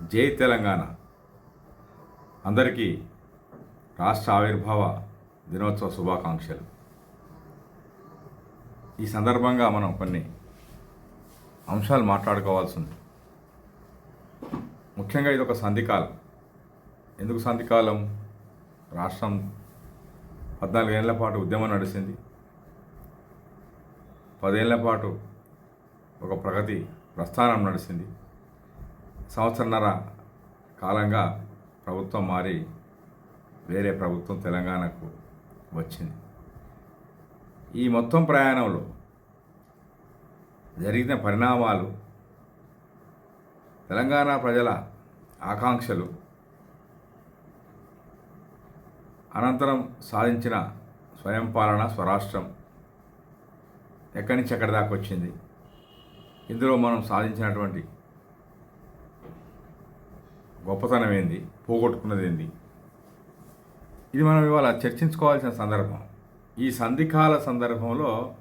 జై తెలంగాణ. అందరికీ రాష్ట్ర ఆవిర్భావ దినోత్సవ శుభాకాంక్షలు. ఈ సందర్భంగా మనం కొన్ని అంశాలు మాట్లాడుకోవాల్సి ఉంది ముఖ్యంగా ఇది ఒక సంధికాలం. ఎందుకు సంధికాలం? రాష్ట్రం పద్నాలుగేళ్ళ పాటు ఉద్యమం నడిచింది. పదేళ్ళ పాటు ఒక ప్రగతి ప్రస్థానం నడిచింది. సంవత్సరన్నర కాలంగా ప్రభుత్వం మారి వేరే ప్రభుత్వం తెలంగాణకు వచ్చింది. ఈ మొత్తం ప్రయాణంలో జరిగిన పరిణామాలు తెలంగాణ ప్రజల ఆకాంక్షలు అనంతరం సాధించిన స్వయం పాలన స్వరాష్ట్రం ఎక్కడి నుంచి ఎక్కడి దాకా వచ్చింది ఇందులో మనం సాధించినటువంటి గొప్పతనం ఏంది? పోగొట్టుకున్నది ఏంది? ఇది మనం ఇవాళ చర్చించుకోవాల్సిన సందర్భం. ఈ సంధికాల సందర్భంలో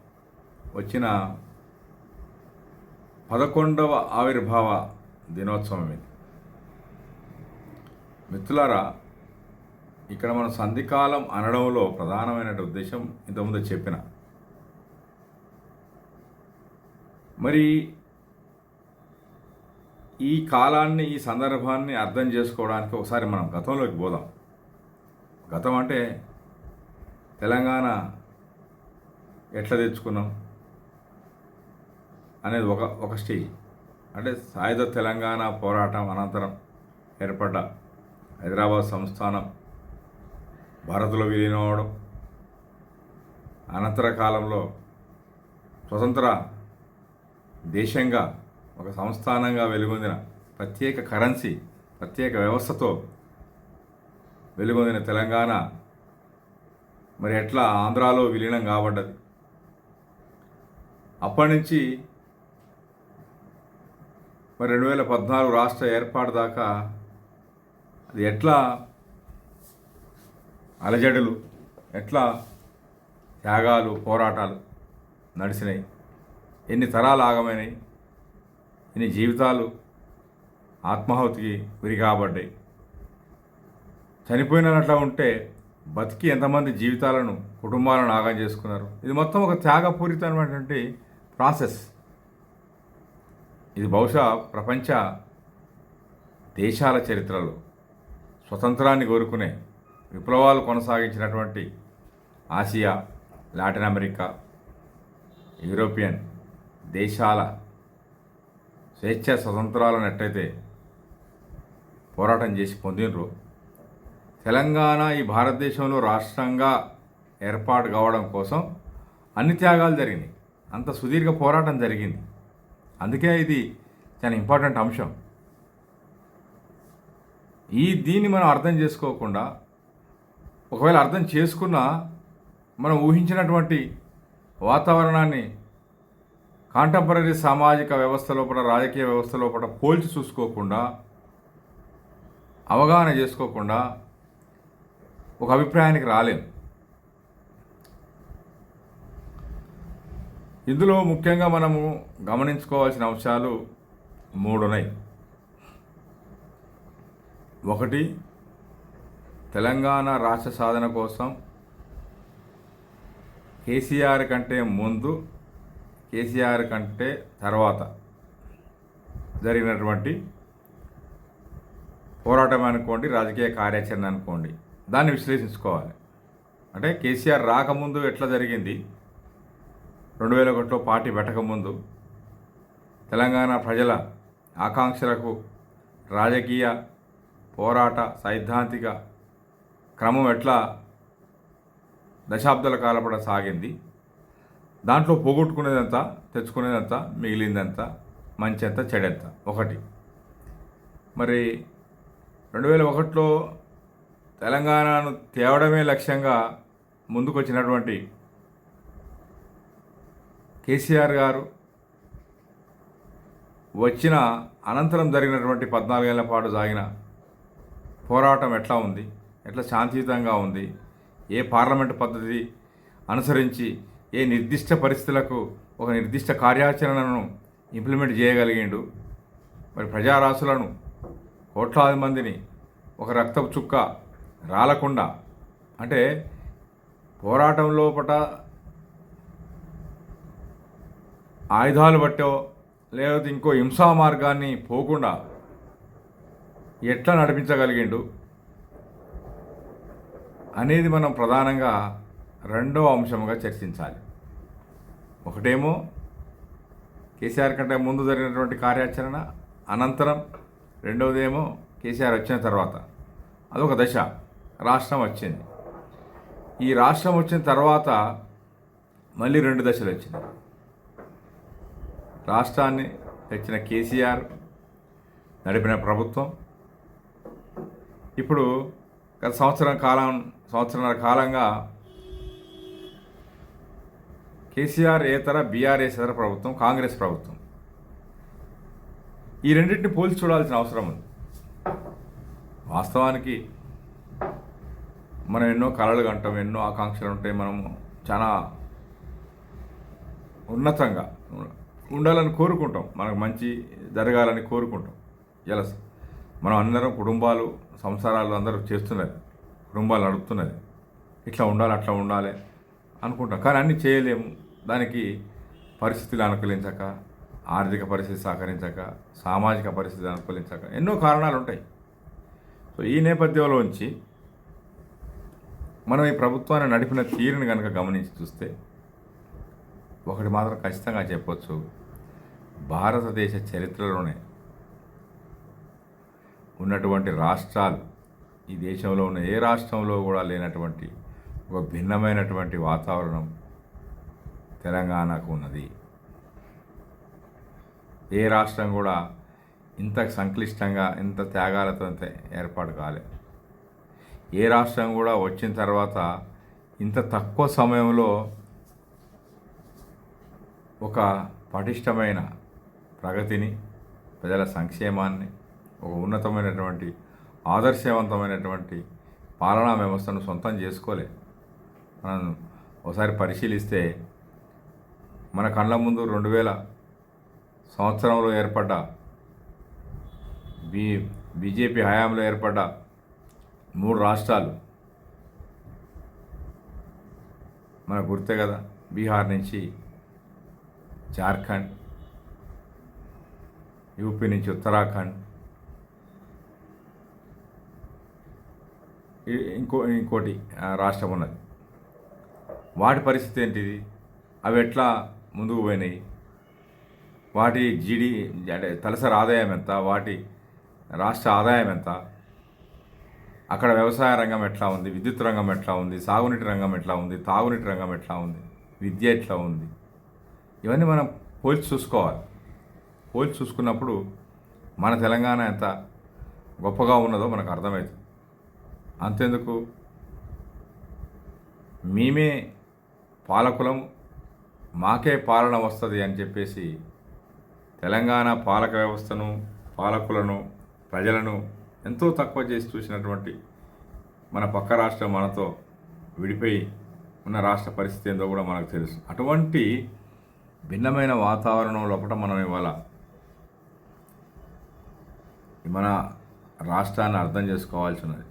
వచ్చిన పదకొండవ ఆవిర్భావ దినోత్సవం ఇది. మిత్రులారా ఇక్కడ మనం సంధికాలం అనడంలో ప్రధానమైన ఉద్దేశం ఇంతకుముందు చెప్పిన. మరి ఈ కాలాన్ని ఈ సందర్భాన్ని అర్థం చేసుకోవడానికి ఒకసారి మనం గతంలోకి పోదాం. గతం అంటే తెలంగాణ ఎట్లా తెచ్చుకున్నాం అనేది ఒక ఒక స్టేజ్. అంటే సాయుధ తెలంగాణ పోరాటం అనంతరం ఏర్పడ్డ హైదరాబాద్ సంస్థానం భారత్లో విలీనం అవడం అనంతర కాలంలో స్వతంత్ర దేశంగా ఒక సంస్థానంగా వెలుగొందిన ప్రత్యేక కరెన్సీ ప్రత్యేక వ్యవస్థతో వెలుగొందిన తెలంగాణ మరి ఎట్లా ఆంధ్రాలో విలీనం కాబడ్డది. అప్పటి నుంచి మరి రెండు వేల పద్నాలుగు రాష్ట్ర ఏర్పాటు దాకా అది ఎట్లా అలజడులు ఎట్లా త్యాగాలు పోరాటాలు నడిచినాయి ఎన్ని తరాలు ఆగమైనాయి ఇన్ని జీవితాలు ఆత్మాహుతికి గురి కాబడ్డాయి. చనిపోయినట్లా ఉంటే బతికి ఎంతమంది జీవితాలను కుటుంబాలను ఆగం చేసుకున్నారు? ఇది మొత్తం ఒక త్యాగపూరితమైనటువంటి ప్రాసెస్. ఇది బహుశా ప్రపంచ దేశాల చరిత్రలో స్వతంత్రాన్ని కోరుకునే విప్లవాలు కొనసాగించినటువంటి ఆసియా లాటిన్ అమెరికా యూరోపియన్ దేశాల స్వేచ్ఛ స్వతంత్రాలను ఎట్టయితే పోరాటం చేసి పొందినరు తెలంగాణ ఈ భారతదేశంలో రాష్ట్రంగా ఏర్పాటు కావడం కోసం అన్ని త్యాగాలు జరిగినాయి. అంత సుదీర్ఘ పోరాటం జరిగింది. అందుకే ఇది చాలా ఇంపార్టెంట్ అంశం. ఈ దీన్ని మనం అర్థం చేసుకోకుండా ఒకవేళ అర్థం చేసుకున్నా మనం ఊహించినటువంటి వాతావరణాన్ని కాంటెంపరీ సామాజిక వ్యవస్థ లోపల రాజకీయ వ్యవస్థ లోపల పోల్చి చూసుకోకుండా అవగాహన చేసుకోకుండా ఒక అభిప్రాయానికి రాలేం. ఇందులో ముఖ్యంగా మనము గమనించుకోవాల్సిన అంశాలు మూడు ఉన్నాయి ఒకటి తెలంగాణ రాష్ట్ర సాధన కోసం కేసీఆర్ కంటే ముందు కేసీఆర్ కంటే తర్వాత జరిగినటువంటి పోరాటం అనుకోండి రాజకీయ కార్యాచరణ అనుకోండి దాన్ని విశ్లేషించుకోవాలి. అంటే కేసీఆర్ రాకముందు ఎట్లా జరిగింది? రెండు వేల ఒకటిలో పార్టీ పెట్టకముందు తెలంగాణ ప్రజల ఆకాంక్షలకు రాజకీయ పోరాట సైద్ధాంతిక క్రమం ఎట్లా దశాబ్దాల కాలపడ సాగింది? దాంట్లో పోగొట్టుకునేదంతా తెచ్చుకునేదంతా మిగిలిందంతా మంచి ఎంత చెడెంత. ఒకటి. మరి రెండు వేల ఒకటిలో తెలంగాణను తేవడమే లక్ష్యంగా ముందుకొచ్చినటువంటి కేసీఆర్ గారు వచ్చిన అనంతరం జరిగినటువంటి పద్నాలుగేళ్ళ పాటు సాగిన పోరాటం ఎట్లా ఉంది? ఎట్లా శాంతియుతంగా ఉంది? ఏ పార్లమెంటు పద్ధతి అనుసరించి ఏ నిర్దిష్ట పరిస్థితులకు ఒక నిర్దిష్ట కార్యాచరణను ఇంప్లిమెంట్ చేయగలిగిండు. మరి ప్రజారాశులను కోట్లాది మందిని ఒక రక్తపు చుక్క రాలకుండా అంటే పోరాటం లోపట ఆయుధాలు పట్టో లేకపోతే ఇంకో హింసా మార్గాన్ని పోకుండా ఎట్లా నడిపించగలిగిండు అనేది మనం ప్రధానంగా రెండో అంశముగా చర్చించాలి. ఒకటేమో కేసీఆర్ కంటే ముందు జరిగినటువంటి కార్యాచరణ అనంతరం రెండవదేమో కేసీఆర్ వచ్చిన తర్వాత. అదొక దశ. రాష్ట్రం వచ్చింది. ఈ రాష్ట్రం వచ్చిన తర్వాత మళ్ళీ రెండు దశలు వచ్చినాయి. రాష్ట్రాన్ని తెచ్చిన కేసీఆర్ నడిపిన ప్రభుత్వం. ఇప్పుడు గత సంవత్సరం కాలం సంవత్సరాల కాలంగా కేసీఆర్ ఏతర బీఆర్ఎస్ ఇతర ప్రభుత్వం కాంగ్రెస్ ప్రభుత్వం. ఈ రెండింటిని పోల్చి చూడాల్సిన అవసరం ఉంది. వాస్తవానికి మనం ఎన్నో కళలు కంటాం ఎన్నో ఆకాంక్షలు ఉంటాయి మనము చాలా ఉన్నతంగా ఉండాలని కోరుకుంటాం. మనకు మంచి జరగాలని కోరుకుంటాం. ఎలా మనం అందరం కుటుంబాలు సంసారాలు అందరూ చేస్తున్నది కుటుంబాలు నడుపుతున్నది. ఇట్లా ఉండాలి అట్లా ఉండాలి అనుకుంటాం. కానీ అన్నీ చేయలేము. దానికి పరిస్థితులు అనుకూలించక ఆర్థిక పరిస్థితి సహకరించక సామాజిక పరిస్థితి అనుకూలించక ఎన్నో కారణాలు ఉంటాయి. సో ఈ నేపథ్యంలోంచి మనం ఈ ప్రభుత్వాన్ని నడిపిన తీరుని కనుక గమనించి చూస్తే ఒకటి మాత్రం ఖచ్చితంగా చెప్పొచ్చు. భారతదేశ చరిత్రలోనే ఉన్నటువంటి రాష్ట్రాలు ఈ దేశంలో ఉన్న ఏ రాష్ట్రంలో కూడా లేనటువంటి ఒక భిన్నమైనటువంటి వాతావరణం తెలంగాణకు ఉన్నది. ఏ రాష్ట్రం కూడా ఇంత సంక్లిష్టంగా ఇంత త్యాగాలతో ఏర్పాటు కాలేదు ఏ రాష్ట్రం కూడా వచ్చిన తర్వాత ఇంత తక్కువ సమయంలో ఒక పటిష్టమైన ప్రగతిని ప్రజల సంక్షేమాన్ని ఒక ఉన్నతమైనటువంటి ఆదర్శవంతమైనటువంటి పాలనా వ్యవస్థను సొంతం చేసుకోలే. మనం ఒకసారి పరిశీలిస్తే మన కళ్ళ ముందు రెండు వేల సంవత్సరంలో ఏర్పడ్డ బీ బీజేపీ హయాంలో ఏర్పడ్డ మూడు రాష్ట్రాలు మనకు గుర్తే కదా బీహార్ నుంచి జార్ఖండ్ యూపీ నుంచి ఉత్తరాఖండ్. ఇంకో ఇంకోటి రాష్ట్రం ఉన్నది. వాటి పరిస్థితి ఏంటిది? అవి ఎట్లా ముందుకు పోయినాయి. వాటి జీడి అంటే తలసరి ఆదాయం ఎంత? వాటి రాష్ట్ర ఆదాయం ఎంత? అక్కడ వ్యవసాయ రంగం ఎట్లా ఉంది? విద్యుత్ రంగం ఎట్లా ఉంది? సాగునీటి రంగం ఎట్లా ఉంది? తాగునీటి రంగం ఎట్లా ఉంది? విద్య ఎట్లా ఉంది? ఇవన్నీ మనం పోల్చి చూసుకోవాలి. పోల్చి చూసుకున్నప్పుడు మన తెలంగాణ ఎంత గొప్పగా ఉన్నదో మనకు అర్థమవుతుంది అంతెందుకు? మేమే పాలకులం మాకే పాలన వస్తుంది అని చెప్పేసి తెలంగాణ పాలక వ్యవస్థను పాలకులను ప్రజలను ఎంతో తక్కువ చేసి చూసినటువంటి మన పక్క రాష్ట్రం మనతో విడిపోయి ఉన్న రాష్ట్ర పరిస్థితి ఏందో కూడా మనకు తెలుసు. అటువంటి భిన్నమైన వాతావరణం లోపల మనం ఇవాళ మన రాష్ట్రాన్ని అర్థం చేసుకోవాల్సి ఉన్నది.